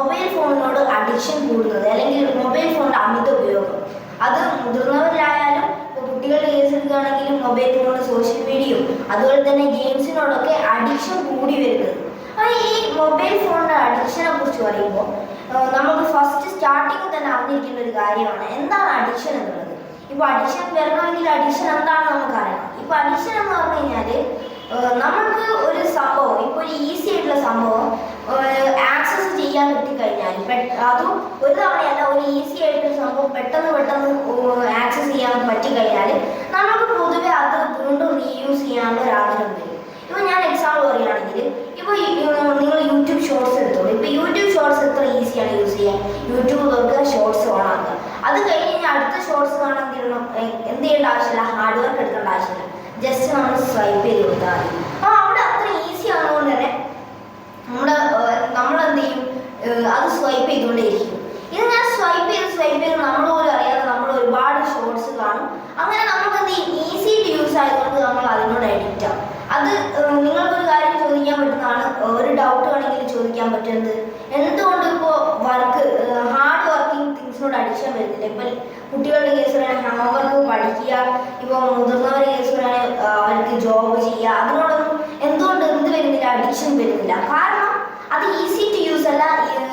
Mobile ഫോണിനോട് addiction കൂടുന്നത് അല്ലെങ്കിൽ mobile ഫോണിന്റെ അമിത ഉപയോഗം. അത് മുതിർന്നവരിലായാലും ഇപ്പൊ കുട്ടികളുടെ കേസ് എടുക്കുകയാണെങ്കിലും മൊബൈൽ ഫോൺ സോഷ്യൽ മീഡിയയും അതുപോലെ തന്നെ ഗെയിംസിനോടൊക്കെ അഡിക്ഷൻ കൂടി വരുന്നത്. അപ്പോൾ ഈ മൊബൈൽ ഫോണിന്റെ അഡിക്ഷനെ കുറിച്ച് പറയുമ്പോൾ നമുക്ക് ഫസ്റ്റ് സ്റ്റാർട്ടിങ് തന്നെ അറിഞ്ഞിരിക്കേണ്ട ഒരു കാര്യമാണ്. എന്താണ് അഡിക്ഷൻ എന്നുള്ളത്? ഇപ്പൊ അഡിക്ഷൻ വരണമെങ്കിൽ അഡിക്ഷൻ എന്താണെന്ന് നമുക്കറിയാം ഇപ്പൊ അഡിക്ഷൻ എന്ന് പറഞ്ഞു കഴിഞ്ഞാൽ നമുക്ക് ഒരു സംഭവം ഇപ്പൊ ഒരു ഈസി ആയിട്ടുള്ള സംഭവം ആക്സസ് ചെയ്യാൻ പറ്റിക്കഴിഞ്ഞാൽ അതും ഒരു തവണയല്ല ഒരു ഈസി ആയിട്ടുള്ള സംഭവം പെട്ടെന്ന് പെട്ടെന്ന് ആക്സസ് ചെയ്യാൻ പറ്റിക്കഴിഞ്ഞാൽ നമുക്ക് പൊതുവെ അത് വീണ്ടും റീയൂസ് ചെയ്യാനുള്ള ഒരു ആഗ്രഹം വരും. ഇപ്പൊ ഞാൻ എക്സാമ്പിൾ പറയുകയാണെങ്കിൽ ഇപ്പൊ നിങ്ങൾ യൂട്യൂബ് ഷോർട്സ് എടുത്തോളൂ. ഇപ്പൊ യൂട്യൂബ് ഷോർട്സ് എത്ര ഈസിയാണ് യൂസ് ചെയ്യാൻ? യൂട്യൂബ് തുറക്കുക ഷോർട്സ് ഓൺ അത് കഴിഞ്ഞ് അടുത്ത ഷോർട്സ് കാണാൻ എന്ത് ചെയ്യേണ്ട ആവശ്യമില്ല ഹാർഡ് വർക്ക് എടുക്കേണ്ട ആവശ്യമില്ല. ജസ്റ്റ് നമ്മൾ സ്വൈപ്പ് ചെയ്ത് കൊടുത്താൽ മതി. അപ്പോൾ അവിടെ അത്ര ഈസി ആകുന്നതുകൊണ്ട് തന്നെ നമ്മുടെ നമ്മൾ എന്ത് ചെയ്യും അത് സ്വൈപ്പ് ചെയ്തുകൊണ്ടേയിരിക്കും. ഇത് ഞാൻ സ്വൈപ്പ് ചെയ്ത് സ്വൈപ്പ് ചെയ്ത് നമ്മൾ പോലും അറിയാതെ നമ്മൾ ഒരുപാട് ഷോർട്സ് കാണും. അങ്ങനെ നമുക്ക് എന്ത് ചെയ്യും ഈസി ടു യൂസ് ആയതുകൊണ്ട് നമ്മൾ അതിനോട് അഡിക്റ്റ് ആവും അത് നിങ്ങൾക്കൊരു കാര്യം ചോദിക്കാൻ പറ്റുന്നതാണ്. ഒരു ഡൗട്ട് വേണമെങ്കിൽ ചോദിക്കാൻ പറ്റുന്നത്. എന്തുകൊണ്ട് ഇപ്പോൾ വർക്ക് ഹാർഡ് വർക്കിംഗ് തിങ്സിനോട് അഡിക്ഷൻ വരുന്നില്ല? ഇപ്പം കുട്ടികളുടെ കേസ് പറയുകയാണെങ്കിൽ ഹോംവർക്ക് പഠിക്കുക ഇപ്പോൾ മുതിർന്നവരുടെ കേസ് പറയുകയാണെങ്കിൽ അവർക്ക് ജോബ് ചെയ്യുക അതിനോടൊന്നും എന്തുകൊണ്ട് എന്ത് വരുന്നില്ല? അഡിക്ഷൻ വരുന്നില്ല. കാരണം അത് ഈസി ടു യൂസ് അല്ല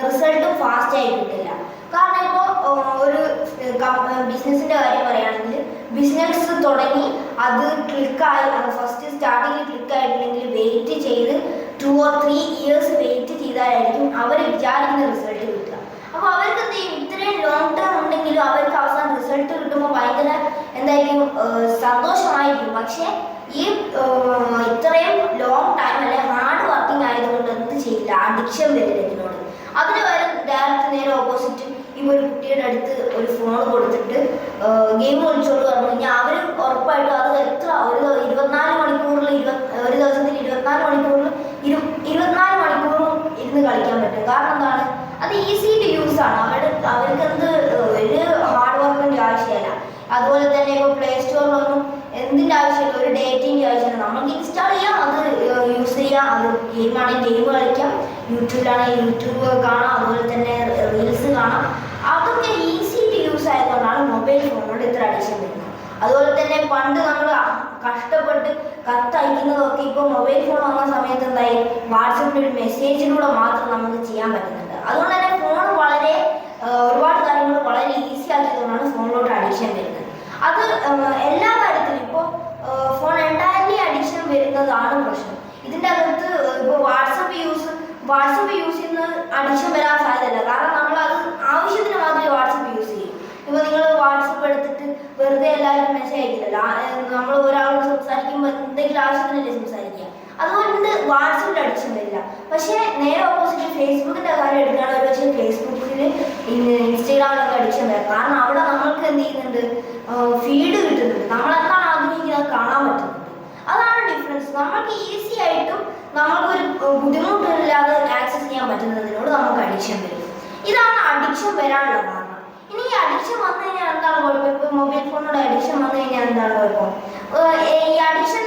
റിസൾട്ടും ഫാസ്റ്റ് ആയി കിട്ടില്ല. കാരണം ഇപ്പോൾ ഒരു ബിസിനസിന്റെ കാര്യം പറയുകയാണെങ്കിൽ ബിസിനസ് തുടങ്ങി അത് ക്ലിക്കായി അത് ഫസ്റ്റ് സ്റ്റാർട്ടിങ്ങിൽ ക്ലിക്ക് ആയിട്ടുണ്ടെങ്കിൽ വെയിറ്റ് ചെയ്ത് two or three years wait ചെയ്താലായിരിക്കും അവർ വിചാരിക്കുന്ന റിസൾട്ട് കിട്ടുക. അപ്പോൾ അവർക്ക് എന്ത് ചെയ്യും? ഇത്രയും ലോങ് ടേം ഉണ്ടെങ്കിലും അവർക്ക് അവസാനം റിസൾട്ട് കിട്ടുമ്പോൾ ഭയങ്കര എന്തായിരിക്കും? സന്തോഷമായിരിക്കും. പക്ഷേ ഈ ഇത്രയും ലോങ് ടൈം അല്ലെ ഹാർഡ് വർക്കിംഗ് ആയതുകൊണ്ട് എന്ത് ചെയ്യില്ല. അഡിക്ഷൻ വരില്ല ഇതിനോട് അതിന് പകരം ഡയറക്റ്റ് നേരെ ഓപ്പോസിറ്റ് ഈ ഒരു കുട്ടിയുടെ അടുത്ത് ഒരു ഫോൺ കൊടുത്തിട്ട് ഗെയിം കളിച്ചോണ്ട് പറഞ്ഞു കഴിഞ്ഞാൽ അവർ ഉറപ്പായിട്ടും അത് എത്ര ഒരു ഇരുപത്തിനാല് മണിക്കൂറിൽ ഇരുപത് ഒരു ദിവസത്തിൽ ഇരുപത്തിനാല് മണിക്കൂറിൽ ഇരു ഇരുപത്തിനാല് മണിക്കൂറും ഇരുന്ന് കളിക്കാൻ പറ്റും കാരണം എന്താണ് അത് ഈസി ടു യൂസ് ആണ് അവരുടെ അവർക്ക് എന്ത് ഒരു ഹാർഡ് വർക്കിന്റെ ആവശ്യമില്ല അതുപോലെ തന്നെ ഇപ്പോൾ പ്ലേ സ്റ്റോറിലൊന്നും എന്തിന്റെ ആവശ്യമില്ല ഒരു ഡേറ്റിന്റെ ആവശ്യമില്ല നമുക്ക് ഇൻസ്റ്റാൾ ചെയ്യാം അത് യൂസ് ചെയ്യാം അത് ഗെയിമാണെങ്കിൽ ഗെയിം കളിക്കാം. യൂട്യൂബിലാണെങ്കിൽ യൂട്യൂബ് കാണാം. അതുപോലെ തന്നെ റീൽസ് കാണാം. അതൊക്കെ ഈസി ടു യൂസ് ആയതുകൊണ്ടാണ് മൊബൈൽ ഫോണോട് ഇത്ര അഡിക്ഷൻ വരുന്നത്. അതുപോലെ തന്നെ പണ്ട് നമ്മൾ കഷ്ടപ്പെട്ട് കത്തയക്കുന്നതൊക്കെ ഇപ്പോൾ മൊബൈൽ ഫോൺ വന്ന സമയത്ത് എന്തായി? വാട്സപ്പിൽ ഒരു മെസ്സേജിലൂടെ മാത്രം നമുക്ക് ചെയ്യാൻ പറ്റുന്നുണ്ട്. അതുകൊണ്ട് തന്നെ ഫോൺ വളരെ ഒരുപാട് കാര്യങ്ങൾ വളരെ ഈസി ആക്കിയതുകൊണ്ടാണ് ഫോണിലോട്ട് അഡിക്ഷൻ വരുന്നത്. അത് എല്ലാ കാര്യത്തിലും ഇപ്പോൾ ഫോൺ എന്റയർലി അഡിക്ഷൻ വരുന്നതാണ് പ്രശ്നം. ഇതിന്റെ അകത്ത് ഇപ്പോൾ വാട്സപ്പ് യൂസ് വാട്സപ്പ് യൂസ് ചെയ്യുന്ന അഡിക്ഷൻ വരാൻ സാധ്യതയില്ല. കാരണം നമ്മൾ അത് ആവശ്യത്തിന് മാത്രമേ വാട്സപ്പ് യൂസ് ചെയ്യും. ഇപ്പോൾ നിങ്ങൾ വാട്സപ്പ് എടുത്തിട്ട് വെറുതെ എല്ലാവരും മെസ്സേജ് അയക്കില്ലല്ലോ. നമ്മൾ ഒരാളോട് സംസാരിക്കുമ്പോൾ എന്തെങ്കിലും ആവശ്യത്തിനല്ലേ സംസാരിക്കുക. അതുകൊണ്ട് വാട്സപ്പിൽ അടിച്ചു വരില്ല. പക്ഷേ നേരെ ഓപ്പോസിറ്റ് ഫേസ്ബുക്കിന്റെ കാര്യം എടുക്കുകയാണെങ്കിൽ ഒരു പക്ഷേ ഫേസ്ബുക്കിൽ ഇൻസ്റ്റാഗ്രാമിലൊക്കെ അടിച്ച് വരാം. കാരണം അവിടെ നമ്മൾക്ക് എന്ത് ചെയ്യുന്നുണ്ട്? ഫീഡ് കിട്ടുന്നുണ്ട്. നമ്മൾ എന്താണ് ആഗ്രഹിക്കുന്നത് കാണാൻ പറ്റുന്നുണ്ട്. അതാണ് നമുക്ക് ഈസി ആയിട്ടും നമുക്കൊരു ബുദ്ധിമുട്ടില്ലാതെ ആക്സസ് ചെയ്യാൻ പറ്റുന്നതിനോട് നമുക്ക് അഡിക്ഷൻ വരും. ഇതാണ് അഡിക്ഷൻ വരാനുള്ള കാരണം ഇനി ഈ അഡിക്ഷൻ വന്നു കഴിഞ്ഞാൽ എന്താണ് കുഴപ്പം? ഇപ്പൊ മൊബൈൽ ഫോണിനോട് അഡിക്ഷൻ വന്നു കഴിഞ്ഞാൽ എന്താണ് കുഴപ്പം? ഈ അഡിക്ഷൻ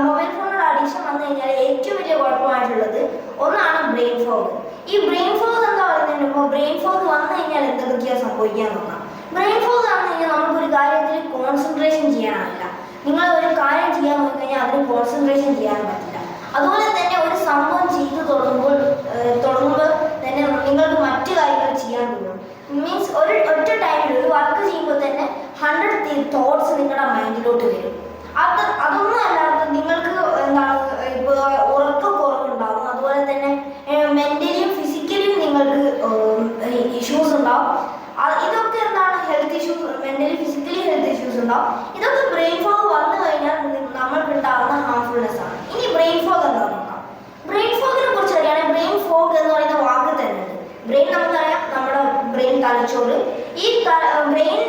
മൊബൈൽ ഫോണിനോട് അഡിക്ഷൻ വന്നു കഴിഞ്ഞാൽ ഏറ്റവും വലിയ കുഴപ്പമായിട്ടുള്ളത് ഒന്നാണ് ബ്രെയിൻ ഫോഗ് ഈ ബ്രെയിൻ ഫോഗ് എന്താ പറയുന്നത് ഇപ്പോൾ ബ്രെയിൻ ഫോഗ് വന്നു കഴിഞ്ഞാൽ എന്തൊക്കെയാണ് സംഭവിക്കാൻ നോക്കാം ബ്രെയിൻ ഫോഗ് വന്നു കഴിഞ്ഞാൽ നമുക്കൊരു കാര്യത്തിൽ കോൺസെൻട്രേഷൻ ചെയ്യാനാവില്ല നിങ്ങൾ ഒരു കാര്യം ചെയ്യാൻ പോയി കഴിഞ്ഞാൽ അതിന് കോൺസെൻട്രേഷൻ ചെയ്യാൻ പറ്റില്ല. അതുപോലെ തന്നെ ഒരു സംഭവം ചെയ്തു തുടങ്ങുമ്പോൾ ഏഹ്, തുടങ്ങുമ്പോൾ തന്നെ നിങ്ങൾക്ക് മറ്റു കാര്യങ്ങൾ ചെയ്യാൻ തോന്നും മീൻസ് ഒരു ഒറ്റ ടൈമിൽ ഒരു വർക്ക് ചെയ്യുമ്പോൾ തന്നെ ഹൺഡ്രഡ് തോട്ട്സ് നിങ്ങളുടെ മൈൻഡിലോട്ട് വരും അത് അതൊന്നും അല്ലാതെ നിങ്ങൾക്ക് എന്താണ് ഇപ്പോൾ ഉറക്കക്കുറവുണ്ടാവും അതുപോലെ തന്നെ മെന്റലിയും ഫിസിക്കലിയും നിങ്ങൾക്ക് ഇഷ്യൂസ് ഉണ്ടാവും അത് ഇതൊക്കെ എന്താണ് health issues mentally physically health issues ഉണ്ടാവും ഇതൊക്കെ ബ്രെയിൻ ഫോഗ് വന്നു കഴിഞ്ഞാൽ നി- നമ്മൾക്ക് ഉണ്ടാകുന്ന ഹാർംഫുൾനെസ് ആണ് ഇനി ബ്രെയിൻ ഫോഗ് എന്താ നോക്കാം ബ്രെയിൻ ഫോഗിനെ കുറിച്ച് അറിയാണെങ്കിൽ ബ്രെയിൻ ഫോഗ് എന്ന് പറയുന്ന വാക്ക് തന്നെ ഉണ്ട് ബ്രെയിൻ നമുക്കറിയാം നമ്മുടെ ബ്രെയിൻ തലച്ചോറ് ഈ ബ്രെയിൻ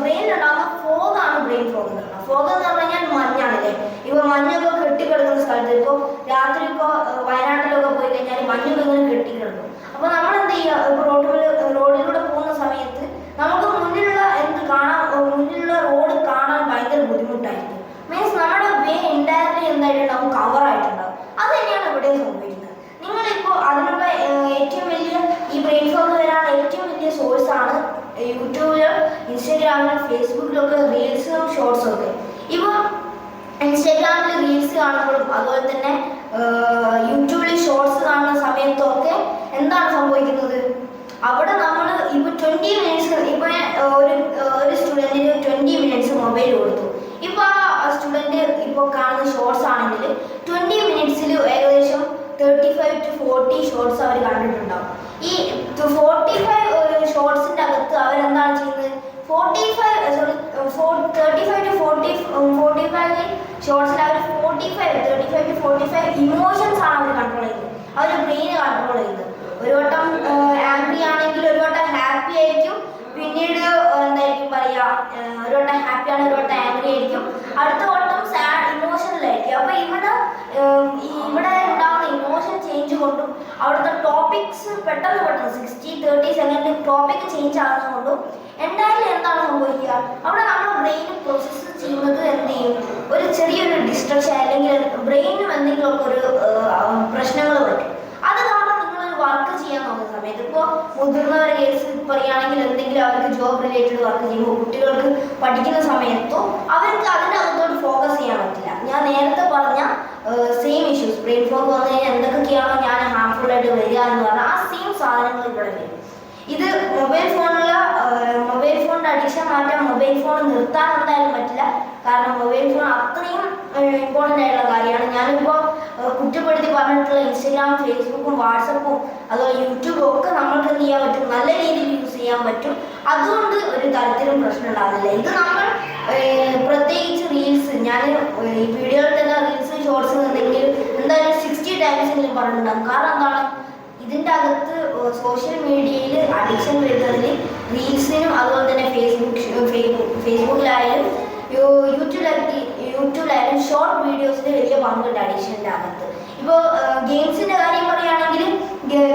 ബ്രെയിനിലുണ്ടാകുന്ന ഫോഗാണ് ബ്രെയിൻ ഫോഗ് എന്ന് പറയുന്നത് ഫോഗ് എന്ന് പറഞ്ഞു. കഴിഞ്ഞാൽ മഞ്ഞാണല്ലേ? ഇപ്പൊ മഞ്ഞൊക്കെ കെട്ടിക്കിടക്കുന്ന സ്ഥലത്ത് ഇപ്പോൾ രാത്രി ഇപ്പോൾ വയനാട്ടിലൊക്കെ പോയി കഴിഞ്ഞാൽ മഞ്ഞൊക്കെ ഇങ്ങനെ കെട്ടിക്കിടക്കും. അപ്പൊ നമ്മൾ എന്ത് ചെയ്യുക ഇപ്പൊ റോഡിൽ റോഡിലൂടെ പോകുന്ന സമയത്ത് നമുക്ക് മുന്നിലുള്ള എന്ത് കാണാൻ മുന്നിലുള്ള റോഡ് കാണാൻ ഭയങ്കര ബുദ്ധിമുട്ടായിരിക്കും മീൻസ് നമ്മുടെ വേ ഇൻഡയറക്ട്ലി എന്തായിട്ടുണ്ടാവും കവർ ആയിട്ടുണ്ടാവും അത് തന്നെയാണ് ഇവിടെ സംഭവിക്കുന്നത് നിങ്ങളിപ്പോൾ അതിനുള്ള ഏഹ്, ഏറ്റവും വലിയ ഈ ബ്രെയിൻ ഫോഗ് ഫേസ്ബുക്കിലൊക്കെ റീൽസും ഷോർട്സും ഒക്കെ ഇപ്പോൾ ഇൻസ്റ്റാഗ്രാമിൽ റീൽസ് കാണുമ്പോഴും അതുപോലെ തന്നെ യൂട്യൂബിൽ ഷോർട്സ് കാണുന്ന സമയത്തൊക്കെ എന്താണ് സംഭവിക്കുന്നത് അവിടെ നമ്മൾ ഇപ്പോൾ ട്വന്റി മിനിറ്റ്സ് ഇപ്പോൾ ഒരു ഒരു സ്റ്റുഡന്റിന് ട്വന്റി മിനിറ്റ്സ് മൊബൈൽ കൊടുത്തു ഇപ്പോൾ ആ സ്റ്റുഡന്റ് ഇപ്പോൾ കാണുന്ന ഷോർട്സ് ആണെങ്കിൽ ട്വന്റി മിനിറ്റ്സിൽ ഏകദേശം thirty five to forty shorts അവർ കണ്ടിട്ടുണ്ടാവും. ഈ ഫോർട്ടി ഫൈവ് ഷോർട്സിന്റെ അകത്ത് അവരെന്താണ് ചെയ്യുന്നത്? Forty five sorry thirty five to forty forty five ഷോർട്സിൽ our forty five thirty five to forty five emotions ആണ് അവർ കൺട്രോൾ ചെയ്യുന്നത്. അവർ ബ്രെയിൻ കൺട്രോൾ ചെയ്യുന്നത്. ഒരു വട്ടം ആംഗ്രി ആണെങ്കിൽ ഒരു വട്ടം ഹാപ്പി ആയിരിക്കും. പിന്നീട് എന്തായിരിക്കും പറയുക ഒരു വട്ടം ഹാപ്പി ആണ് ഒരു വട്ടം ആംഗ്രി ആയിരിക്കും. അടുത്ത വട്ടം സാഡ് ഇമോഷണലായിരിക്കും അപ്പോൾ ഇവിടെ ഇവിടെ ഉണ്ടാകുന്ന ഇമോഷൻ ചേഞ്ച് കൊണ്ടും അവിടുത്തെ ടോപ്പിക്സ് പെട്ടെന്ന് പെട്ടെന്ന് sixty thirty second topic change ആകുന്നത് കൊണ്ടും എന്തായാലും എന്താണ് സംഭവിക്കുക? അവിടെ നമ്മുടെ ബ്രെയിൻ പ്രോസസ്സ് ചെയ്യുന്നത് എന്ത് ചെയ്യും? ഒരു ചെറിയൊരു ഡിസ്ട്രക്ഷൻ അല്ലെങ്കിൽ ബ്രെയിനും എന്തെങ്കിലുമൊക്കെ ഒരു പ്രശ്നങ്ങൾ വരും. അത് കാരണം നിങ്ങൾ വർക്ക് ചെയ്യാൻ നോക്കുന്ന സമയത്ത് ഇപ്പോൾ മുതിർന്നവരുടെ കേസ് പറയുകയാണെങ്കിൽ എന്തെങ്കിലും അവർക്ക് ജോബ് റിലേറ്റഡ് വർക്ക് ചെയ്യുമ്പോൾ കുട്ടികൾക്ക് പഠിക്കുന്ന സമയത്തോ അവർക്ക് അതിനകത്തോട്ട് ഫോക്കസ് ചെയ്യാൻ പറ്റില്ല. ഞാൻ നേരത്തെ പറഞ്ഞ സെയിം ഇഷ്യൂസ് ബ്രെയിൻ ഫോഗ് വന്നു കഴിഞ്ഞാൽ എന്തൊക്കെയാണോ ഞാൻ ഹാർംഫുൾ ആയിട്ട് വരിക എന്ന് പറഞ്ഞാൽ ആ സെയിം സാധനങ്ങൾ ഇവിടെ വരും. ഇത് മൊബൈൽ ഫോണുള്ള മൊബൈൽ ഫോണിന്റെ അഡിക്ഷൻ മാറ്റാൻ മൊബൈൽ ഫോൺ നിർത്താൻ എന്തായാലും പറ്റില്ല. കാരണം മൊബൈൽ ഫോൺ അത്രയും ഇമ്പോർട്ടന്റ് ആയിട്ടുള്ള കാര്യമാണ്. ഞാനിപ്പോൾ കുറ്റപ്പെടുത്തി പറഞ്ഞിട്ടുള്ള ഇൻസ്റ്റഗ്രാം ഫേസ്ബുക്കും വാട്സപ്പും അതുപോലെ യൂട്യൂബും ഒക്കെ നമ്മൾക്ക് എന്ത് ചെയ്യാൻ പറ്റും? നല്ല രീതിയിൽ യൂസ് ചെയ്യാൻ പറ്റും. അതുകൊണ്ട് ഒരു തരത്തിലും പ്രശ്നം ഉണ്ടാകുന്നില്ല. ഇത് നമ്മൾ പ്രത്യേകിച്ച് റീൽസ് ഞാൻ ഈ വീഡിയോയിൽ തന്നെ റീൽസ് ഷോർട്സ് ഉണ്ടെങ്കിൽ എന്തായാലും സിക്സ്റ്റി ടൈംസ് എങ്കിലും പറഞ്ഞിട്ടുണ്ടാകും. കാരണം എന്താണ്? ഇതിന്റെ അകത്ത് സോഷ്യൽ മീഡിയയിൽ അഡിക്ഷൻ വരുന്നതിൽ റീൽസിനും അതുപോലെ തന്നെ ഫേസ്ബുക്ക് ഫേസ്ബുക്കിലായാലും യൂട്യൂബിലായാലും യൂട്യൂബിലായി യൂട്യൂബിലായാലും ഷോർട്ട് വീഡിയോസിന് വലിയ പങ്കുണ്ട് അഡിക്ഷന്റെ അകത്ത്. ഇപ്പോൾ ഗെയിംസിന്റെ കാര്യം പറയുകയാണെങ്കിൽ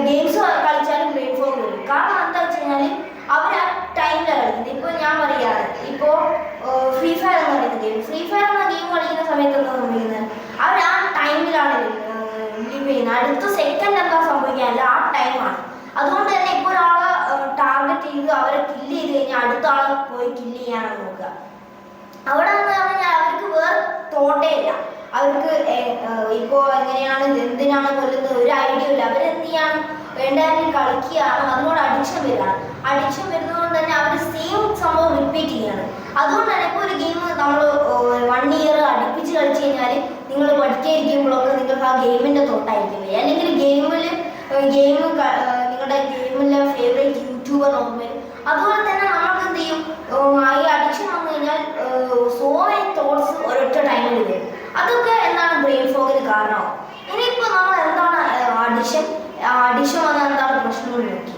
ഗെയിംസ് കളിച്ചാലും ബ്രെയിൻ ഫോഗ് വരും കാരണം എന്താ വെച്ച് കഴിഞ്ഞാൽ അവർ ആ ടൈമിലാണ് കളിക്കുന്നത് ഇപ്പോൾ ഞാൻ പറയുകയാണ് ഇപ്പോൾ ഫ്രീ ഫയർ എന്ന് പറയുന്ന ഗെയിം ഫ്രീ ഫയർ എന്ന ഗെയിം കളിക്കുന്ന സമയത്ത് എന്താ സംഭവിക്കുന്നത് അവർ ആ ടൈമിലാണ് ലീവ് ചെയ്യുന്നത് അടുത്ത സെക്കൻഡ് എന്താ സംഭവിക്കാനില്ല ആ ടൈമാണ് അതുകൊണ്ട് തന്നെ ഇപ്പോൾ ഒരാളെ ടാർഗറ്റ് ചെയ്ത് അവരെ കില്ല് ചെയ്ത് കഴിഞ്ഞാൽ അടുത്ത ആളെ ചെയ്യാനാണ് നോക്കുക. അവിടെ എന്ന് പറഞ്ഞാൽ അവർക്ക് വേറെ തോട്ടേ ഇല്ല അവർക്ക് ഇപ്പോ എങ്ങനെയാണ് എന്തിനാണ് കൊല്ലുന്നത്? ഒരു ഐഡിയ ഇല്ല. അവരെന്ത് ചെയ്യാണ്? വേണ്ടാലും കളിക്കുകയാണ്. അതിനോട് അഡിക്ഷൻ വരികയാണ്. അഡിക്ഷൻ വരുന്നതുകൊണ്ട് തന്നെ അവർ സെയിം സംഭവം റിപ്പീറ്റ് ചെയ്യാണ് അതുകൊണ്ട് തന്നെ ഇപ്പോൾ ഒരു ഗെയിം നമ്മൾ വൺ ഇയർ അടുപ്പിച്ച് കളിച്ചു കഴിഞ്ഞാൽ നിങ്ങൾ പഠിക്കാതിരിക്കുമ്പോഴൊക്കെ നിങ്ങൾക്ക് ആ ഗെയിമിന്റെ തൊട്ടായിരിക്കും വരിക. അല്ലെങ്കിൽ ഗെയിമിൽ ഗെയിം നിങ്ങളുടെ ഗെയിമിലെ ഫേവറേറ്റ് യൂട്യൂബർ നോക്കുമ്പോൾ അതുപോലെ തന്നെ നമുക്ക് എന്ത് ചെയ്യും ഉം, ഈ അഡിക്ഷൻ വന്നു കഴിഞ്ഞാൽ സോ മെനി തോട്ട്സ് ഒരൊറ്റ ടൈമിൽ വരും. അതൊക്കെ എന്താണ് ബ്രെയിൻ ഫോഗിന് കാരണമാവും ഇനിയിപ്പോൾ നമ്മൾ എന്താണ് അഡിക്ഷൻ അഡിക്ഷൻ വന്നാൽ എന്താണ് പ്രശ്നങ്ങൾ നോക്കി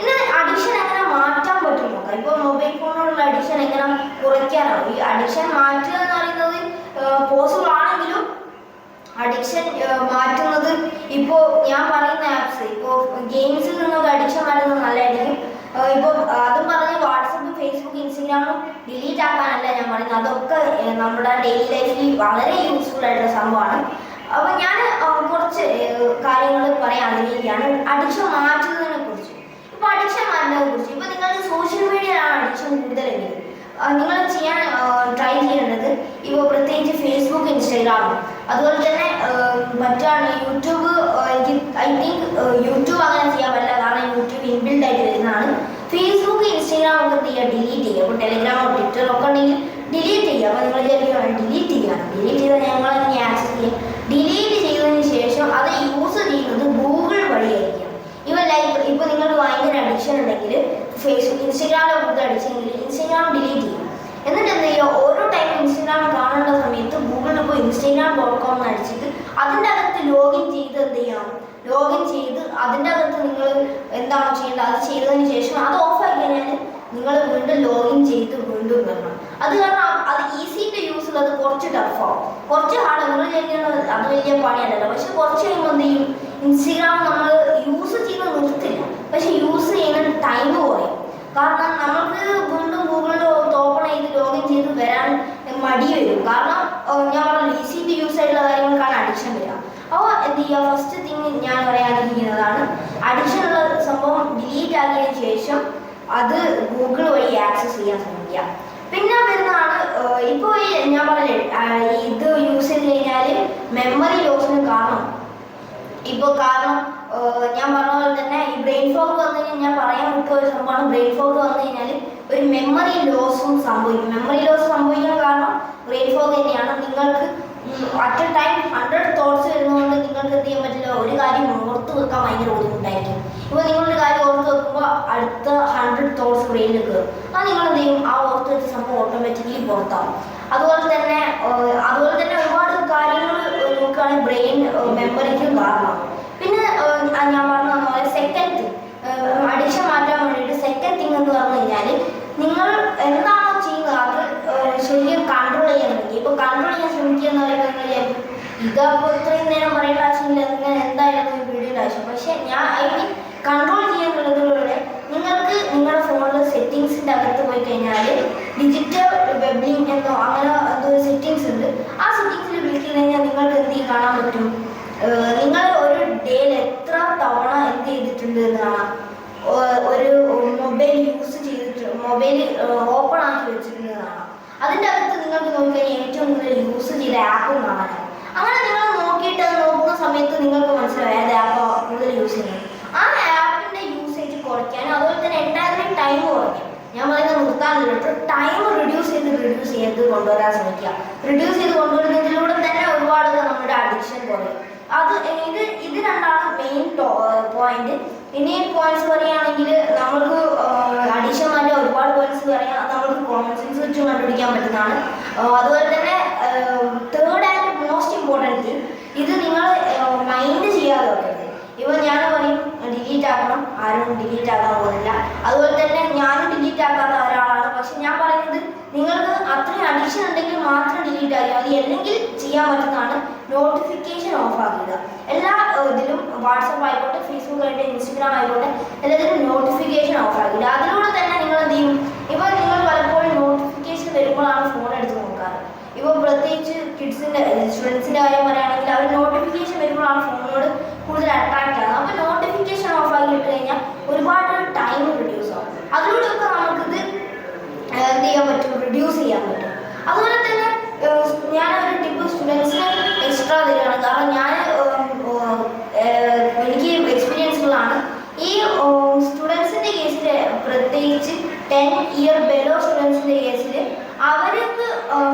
ഇനി അഡിക്ഷൻ എങ്ങനെ മാറ്റാൻ പറ്റും നോക്കാം. ഇപ്പോൾ മൊബൈൽ ഫോണിലുള്ള അഡിക്ഷൻ എങ്ങനെ കുറയ്ക്കാനാവും? ഈ അഡിക്ഷൻ മാറ്റുക എന്ന് പറയുന്നത് പോസിബിൾ ആണെങ്കിലും അഡിക്ഷൻ മാറ്റുന്നത് ഇപ്പോൾ ഞാൻ പറയുന്ന ആപ്സ് ഇപ്പോൾ ഗെയിംസിൽ നിന്നൊക്കെ അഡിക്ഷൻ മാറ്റുന്നത് നല്ലതായിരിക്കും. ഇപ്പോൾ അതും പറഞ്ഞ് വാട്സപ്പ് ഫേസ്ബുക്ക് ഇൻസ്റ്റഗ്രാമും ഡിലീറ്റ് ആക്കാനല്ല ഞാൻ പറയുന്നത്. അതൊക്കെ നമ്മുടെ ഡെയിലി ലൈഫിൽ വളരെ യൂസ്ഫുൾ ആയിട്ടുള്ള സംഭവമാണ്. അപ്പോൾ ഞാൻ കുറച്ച് കാര്യങ്ങൾ പറയാൻ ആഗ്രഹിക്കുകയാണ്. അഡിക്ഷൻ മാറ്റുന്നതിനെ കുറിച്ച്. ഇപ്പോൾ അഡിക്ഷൻ മാറ്റുന്നതിനെ കുറിച്ച്. ഇപ്പോൾ നിങ്ങൾക്ക് സോഷ്യൽ മീഡിയയിലാണ് അഡിക്ഷൻ കൂടുതലെങ്കിൽ നിങ്ങൾ ചെയ്യാൻ ട്രൈ ചെയ്യേണ്ടത് ഇപ്പോൾ പ്രത്യേകിച്ച് ഫേസ്ബുക്ക് ഇൻസ്റ്റാഗ്രാം അതുപോലെ തന്നെ മറ്റാണ് യൂട്യൂബ് ഐ തിങ്ക് യൂട്യൂബ് അങ്ങനെ ചെയ്യാൻ പറ്റില്ല. കാരണം യൂട്യൂബ് ഇൻബിൽഡ് ആയിട്ട് വരുന്നതാണ്. ഫേസ്ബുക്ക് ഇൻസ്റ്റാഗ്രാം ഒക്കെ എന്ത് ചെയ്യുക? ഡിലീറ്റ് ചെയ്യുക. അപ്പോൾ ടെലിഗ്രാമോ ട്വിറ്ററോ ഒക്കെ ഉണ്ടെങ്കിൽ ഡിലീറ്റ് ചെയ്യുക. അപ്പോൾ നിങ്ങൾ വിചാരിക്കും ഡിലീറ്റ് ചെയ്യണം ഡിലീറ്റ് ചെയ്താൽ ഞങ്ങൾ അതിനെ ആക്സസ് ചെയ്യും? ഡിലീറ്റ് ചെയ്തതിന് ശേഷം അത് യൂസ് ചെയ്യുന്നത് ഗൂഗിൾ വഴിയായിരിക്കും. ഇവ ലൈക്ക് ഇപ്പോൾ നിങ്ങൾക്ക് ഭയങ്കര അഡിക്ഷൻ ഉണ്ടെങ്കിൽ ഫേസ്ബുക്ക് ഇൻസ്റ്റാഗ്രാമിലെ കൂടുതൽ ഉണ്ടെങ്കിൽ ഇൻസ്റ്റാഗ്രാം ഡിലീറ്റ് ചെയ്യും എന്നിട്ട് എന്ത് ചെയ്യുക? ഓരോ ടൈം ഇൻസ്റ്റാഗ്രാം കാണേണ്ട സമയത്ത് ഗൂഗിളിൽ പോയി ഇൻസ്റ്റാഗ്രാം ഡോട്ട് കോം എന്ന് അടിച്ചിട്ട് അതിന്റെ അകത്ത് ലോഗിൻ ചെയ്ത് എന്ത് ചെയ്യണം ലോഗിൻ ചെയ്ത് അതിന്റെ അകത്ത് നിങ്ങൾ എന്താണോ ചെയ്യേണ്ടത്? അത് ചെയ്തതിന് ശേഷം അത് ഓഫായി കഴിഞ്ഞാൽ നിങ്ങൾ വീണ്ടും ലോഗിൻ ചെയ്ത് വീണ്ടും വരണം. അത് കാരണം അത് ഈസി ടു യൂസ് ഉള്ളത് കുറച്ച് ടഫാവും കുറച്ച് ഹാർഡ് നിങ്ങൾ ചെയ്യുന്നത് അത് വലിയ പണിയല്ലല്ലോ. പക്ഷെ കുറച്ച് കഴിയുമ്പോൾ എന്ത് ചെയ്യും? ഇൻസ്റ്റഗ്രാം നമ്മൾ യൂസ് ചെയ്ത് നിർത്തില്ല. പക്ഷെ യൂസ് ചെയ്യുന്ന ടൈം കുറയും. കാരണം നമുക്ക് വീണ്ടും ഗൂഗിളിൽ ഓപ്പൺ ചെയ്ത് ലോഗിൻ ചെയ്ത് വരാൻ മടി വരും. കാരണം ഞാൻ പറഞ്ഞു ഈസി ടു യൂസ് ആയിട്ടുള്ള കാര്യങ്ങൾക്കാണ് അഡിക്ഷൻ വരിക. അപ്പോൾ എന്ത് ചെയ്യുക ഫസ്റ്റ് തിങ് ഞാൻ പറയാതിരിക്കുന്നതാണ് അഡീഷണൽ സംഭവം ഡിലീറ്റ് ആക്കിയതിന് ശേഷം അത് ഗൂഗിൾ വഴി ആക്സസ് ചെയ്യാൻ ശ്രമിക്കുക. പിന്നെ വരുന്നതാണ് ഇപ്പോൾ ഞാൻ പറഞ്ഞില്ലേ ആ, ഇത് യൂസ് ചെയ്ത് കഴിഞ്ഞാൽ മെമ്മറി ലോസിന് കാരണം. ഇപ്പോൾ കാരണം ഞാൻ പറഞ്ഞ പോലെ തന്നെ ഈ ബ്രെയിൻ ഫോഗ് വന്നു കഴിഞ്ഞാൽ ഞാൻ പറയാൻ വിട്ട ഒരു സംഭവമാണ് ബ്രെയിൻ ഫോഗ് വന്നു കഴിഞ്ഞാൽ ഒരു മെമ്മറി ലോസും സംഭവിക്കും. മെമ്മറി ലോസ് സംഭവിക്കാൻ കാരണം ബ്രെയിൻ ഫോഗ് തന്നെയാണ്. നിങ്ങൾക്ക് at a time hundred thoughts എന്ത് ചെയ്യാൻ പറ്റില്ല. ഒരു കാര്യം ഓർത്ത് വെക്കാൻ ഭയങ്കര ബുദ്ധിമുട്ടായിരിക്കും. ഇപ്പോൾ നിങ്ങളൊരു കാര്യം ഓർത്ത് വെക്കുമ്പോൾ അടുത്ത ഹൺഡ്രഡ് തോട്ട്സ് ബ്രെയിനിൽ കയറും അത് നിങ്ങൾ എന്ത് ചെയ്യും? ആ ഓർത്ത് വെച്ച സംഭവം ഓട്ടോമാറ്റിക്കലി പുറത്താവും. അതുപോലെ തന്നെ അതുപോലെ തന്നെ ഒരുപാട് കാര്യങ്ങൾ നോക്കുകയാണെങ്കിൽ ബ്രെയിൻ മെമ്മറിക്കും കാരണം പിന്നെ ഞാൻ പറഞ്ഞ പോലെ സെക്കൻഡ് അഡിക്ഷൻ മാറ്റാൻ വേണ്ടിയിട്ട് സെക്കൻഡ് തിങ് എന്ന് പറഞ്ഞു കഴിഞ്ഞാൽ നിങ്ങൾ എന്താണോ ചെയ്യുന്നത് അത് ശരിക്കും കൺട്രോൾ ചെയ്യാൻ ശ്രമിക്കുക ഇപ്പോൾ കൺട്രോൾ ചെയ്യാൻ ശ്രമിക്കുക എന്ന് നിങ്ങൾ ഇതപ്പോൾ ഇത്രയും നേരം പറയേണ്ട ആവശ്യമില്ല. നിങ്ങൾ എന്തായാലും വീഡിയോ ആവശ്യം. പക്ഷേ ഞാൻ ഐ മീൻ കൺട്രോൾ ചെയ്യാനുള്ളതിലൂടെ നിങ്ങൾക്ക് നിങ്ങളുടെ ഫോണിൽ സെറ്റിങ്സിന്റെ അകത്ത് പോയി കഴിഞ്ഞാൽ ഡിജിറ്റൽ വെബിംഗ് എന്നോ അങ്ങനെ എന്തോ സെറ്റിങ്സ് ഉണ്ട്. ആ സെറ്റിങ്സിൽ ക്ലിക്ക് കഴിഞ്ഞാൽ നിങ്ങൾക്ക് എന്ത് കാണാൻ പറ്റും. നിങ്ങൾ ഒരു ഡേയിൽ എത്ര തവണ എന്ത് ചെയ്തിട്ടുണ്ട് എന്ന് കാണാം. ഒരു മൊബൈൽ യൂസ് ചെയ്തിട്ട് മൊബൈൽ ഓപ്പൺ ആക്കി വെച്ചിട്ടുണ്ട് കാണാം. അതിന്റെ അകത്ത് നിങ്ങൾക്ക് നോക്കിക്കഴിഞ്ഞാൽ ഏറ്റവും കൂടുതൽ യൂസ് ചെയ്ത ആപ്പും കാണാനാവും അങ്ങനെ നിങ്ങൾ നോക്കിയിട്ട് നോക്കുന്ന സമയത്ത് നിങ്ങൾക്ക് മനസ്സിലായി ആപ്പ് കൂടുതൽ യൂസ് ചെയ്യുന്നത്. ആ ആപ്പിന്റെ യൂസേജ് കുറയ്ക്കാനും അതുപോലെ തന്നെ എന്തായാലും ടൈം കുറയ്ക്കും. ഞാൻ പറയുന്നത് നിർത്താനില്ല ടൈം റിഡ്യൂസ് ചെയ്ത് റിഡ്യൂസ് ചെയ്ത് കൊണ്ടുവരാൻ ശ്രമിക്കുക. റിഡ്യൂസ് ചെയ്ത് കൊണ്ടുവരുന്നതിലൂടെ തന്നെ ഒരുപാട് നമ്മുടെ അഡിക്ഷൻ കുറയും. അത് ഇത് ഇത് രണ്ടാണ് മെയിൻ പോയിന്റ് ഇനി പോയിന്റ്സ് പറയുകയാണെങ്കിൽ നമുക്ക് അഡീഷൻ മാറ്റി ഒരുപാട് പോയിന്റ്സ് പറയാം. അത് നമുക്ക് കോമൺ സെൻസ് വെച്ച് കണ്ടുപിടിക്കാൻ പറ്റുന്നതാണ്. അതുപോലെ തന്നെ third and most important thing ഇത് നിങ്ങൾ മൈൻഡ് ചെയ്യാതെ വെക്കരുത് ഇപ്പം ഞാൻ പറയും ഡിലീറ്റ് ആക്കണം ആരും ഡിലീറ്റ് ആക്കാൻ പോകുന്നില്ല. അതുപോലെ തന്നെ ഞാനും ഡിലീറ്റ് ആക്കാത്ത ഒരാളാണ്. പക്ഷെ ഞാൻ പറയുന്നത് നിങ്ങൾക്ക് അത്രയും അഡിക്ഷൻ ഉണ്ടെങ്കിൽ മാത്രം ഡിലീറ്റ് ആക്കിയാൽ മതി. അല്ലെങ്കിൽ ചെയ്യാൻ പറ്റുന്നതാണ് നോട്ടിഫിക്കേഷൻ ഓഫ് ആക്കുക എല്ലാ ഇതിലും വാട്സപ്പ് ആയിക്കോട്ടെ ഫേസ്ബുക്ക് ആയിക്കോട്ടെ ഇൻസ്റ്റഗ്രാം ആയിക്കോട്ടെ എല്ലാത്തിനും നോട്ടിഫിക്കേഷൻ ഓഫ് ആക്കില്ല അതിലൂടെ തന്നെ നിങ്ങൾ എന്ത് ചെയ്യും? ഇപ്പോൾ നിങ്ങൾ പലപ്പോഴും നോട്ടിഫിക്കേഷൻ വരുമ്പോഴാണ് ഫോൺ എടുത്ത് നോക്കാറ്. ഇപ്പോൾ പ്രത്യേകിച്ച് കിഡ്സിന്റെ സ്റ്റുഡൻസിന്റെ കാര്യം പറയുകയാണെങ്കിൽ അവർ നോട്ടിഫിക്കേഷൻ വരുമ്പോഴാണ് ഫോണിനോട് കൂടുതൽ അട്രാക്റ്റ് ആകുന്നത് അപ്പോൾ നോട്ടിഫിക്കേഷൻ ഓഫ് ആക്കി ഇട്ട് കഴിഞ്ഞാൽ ഒരുപാട് ടൈം റിഡ്യൂസ് ആവും അതിലൂടെയൊക്കെ നമുക്കിത് ഏഹ് എന്ത് ചെയ്യാൻ പറ്റും റിഡ്യൂസ് ചെയ്യാൻ പറ്റും അതുപോലെ തന്നെ ഏഹ് ഞാനൊരു ടിപ്പ് സ്റ്റുഡൻസിന് എക്സ്ട്രാ തരികയാണ് കാരണം ഞാൻ ഏഹ് എനിക്ക് എക്സ്പീരിയൻസ് ഉള്ളതാണ് ഈ സ്റ്റുഡൻസിന്റെ കേസിൽ പ്രത്യേകിച്ച് ടെൻ ഇയർ ബെലോ സ്റ്റുഡൻസിന്റെ കേസിൽ അവർക്ക്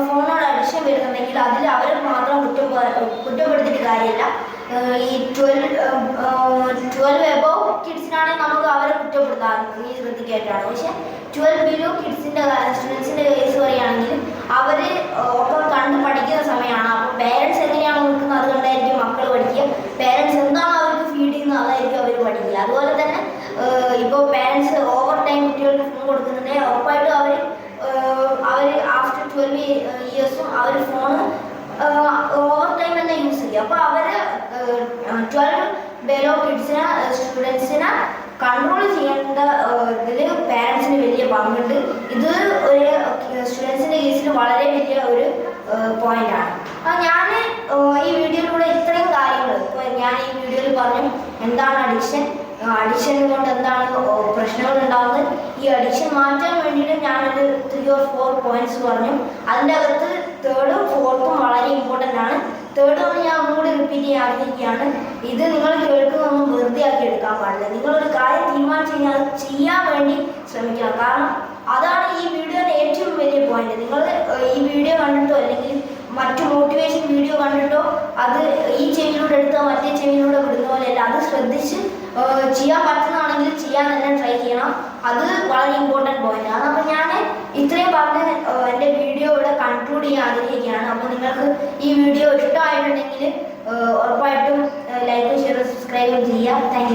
ഫോണോട് അഡിക്ഷൻ വരുന്നുണ്ടെങ്കിൽ അതിൽ അവരെ മാത്രം കുറ്റം പ- കുറ്റപ്പെടുത്തിയിട്ട് കാര്യമില്ല ഏഹ് ഈ ട്വൽവ് ട്വൽവ് എബോവ് കിഡ്സിനാണെങ്കിൽ നമുക്ക് അവരെ കുറ്റപ്പെടുത്താം നീ ശ്രദ്ധിക്കായിട്ടാണ് പക്ഷെ ട്വൽവ് ബിലോ കിഡ്സിന്റെ സ്റ്റുഡൻസിന്റെ കേസ് പറയുകയാണെങ്കിൽ അവർ ഒപ്പം കണ്ട് പഠിക്കുന്ന സമയമാണ്. അപ്പോൾ പേരൻസ് എങ്ങനെയാണ് നോക്കുന്നത്? അത് കണ്ടായിരിക്കും മക്കൾ പഠിക്കുക. പേരൻസ് എന്താണ് അവർക്ക് ഫീഡ് ചെയ്യുന്നത്? അതായിരിക്കും അവർ പഠിക്കുക. അതുപോലെ തന്നെ ഇപ്പോൾ പേരൻസ് ഓവർ ടൈം കുട്ടികൾക്ക് ഫോൺ കൊടുക്കുന്നുണ്ടെങ്കിൽ ഉറപ്പായിട്ടും അവർ അവർ ആഫ്റ്റർ ട്വൽവ് ഇയേഴ്സും അവർ ഫോൺ ഓവർ ടൈം തന്നെ യൂസ് ചെയ്യും. അപ്പോൾ അവർ ട്വൽവ് ബെലോ കിഡ്സിനെ സ്റ്റുഡൻസിനെ കൺട്രോൾ ചെയ്യേണ്ട പേരൻസിന് ഇത് ഒരു സ്റ്റുഡൻസിന്റെ കേസിൽ വളരെ വലിയ ഒരു പോയിന്റാണ് ഞാൻ ഈ വീഡിയോയിലൂടെ ഇത്രയും കാര്യങ്ങൾ ഞാൻ ഈ വീഡിയോയിൽ പറഞ്ഞു എന്താണ് അഡിക്ഷൻ അഡിക്ഷൻ കൊണ്ട് എന്താണ് പ്രശ്നങ്ങൾ ഉണ്ടാകുന്നത് ഈ അഡിക്ഷൻ മാറ്റാൻ വേണ്ടിയിട്ട് ഞാനൊരു ത്രീ ഓർ ഫോർ പോയിന്റ്സ് പറഞ്ഞു. അതിന്റെ അകത്ത് തേർഡും ഫോർത്തും വളരെ ഇമ്പോർട്ടന്റ് ആണ്. തേർഡ് ഒന്ന് ഞാൻ ഒന്നുകൂടി റിപ്പീറ്റ് ചെയ്യാൻ ആഗ്രഹിക്കുകയാണ് ഇത് നിങ്ങൾ കേൾക്കുന്നൊന്നും വെറുതെ ആക്കി എടുക്കാൻ പാടില്ല. നിങ്ങളൊരു കാര്യം തീരുമാനിച്ചു കഴിഞ്ഞാൽ അത് ചെയ്യാൻ വേണ്ടി ശ്രമിക്കണം. കാരണം അതാണ് ഈ വീഡിയോയുടെ ഏറ്റവും വലിയ പോയിന്റ് നിങ്ങൾ ഈ വീഡിയോ കണ്ടിട്ടോ അല്ലെങ്കിൽ മറ്റു മോട്ടിവേഷൻ വീഡിയോ കണ്ടിട്ടോ അത് ഈ ചെവിയിലൂടെ എടുത്തോ മറ്റേ ചെവിയിലൂടെ വിടുന്ന പോലെയല്ല അത് ശ്രദ്ധിച്ച് ചെയ്യാൻ പറ്റുന്നതാണെങ്കിൽ ചെയ്യാൻ തന്നെ ട്രൈ ചെയ്യണം. അത് വളരെ ഇമ്പോർട്ടന്റ് പോയിന്റ് ആണ്. അപ്പോൾ ഞാൻ ഇത്രയും പറഞ്ഞ് എന്റെ വീഡിയോ ഇവിടെ കൺക്ലൂഡ് ചെയ്യാൻ ആഗ്രഹിക്കുകയാണ്. അപ്പോൾ നിങ്ങൾക്ക് ഈ വീഡിയോ ഇഷ്ടമായിട്ടുണ്ടെങ്കിൽ ഉറപ്പായിട്ടും ലൈക്കും ഷെയറും സബ്സ്ക്രൈബും ചെയ്യാം. താങ്ക്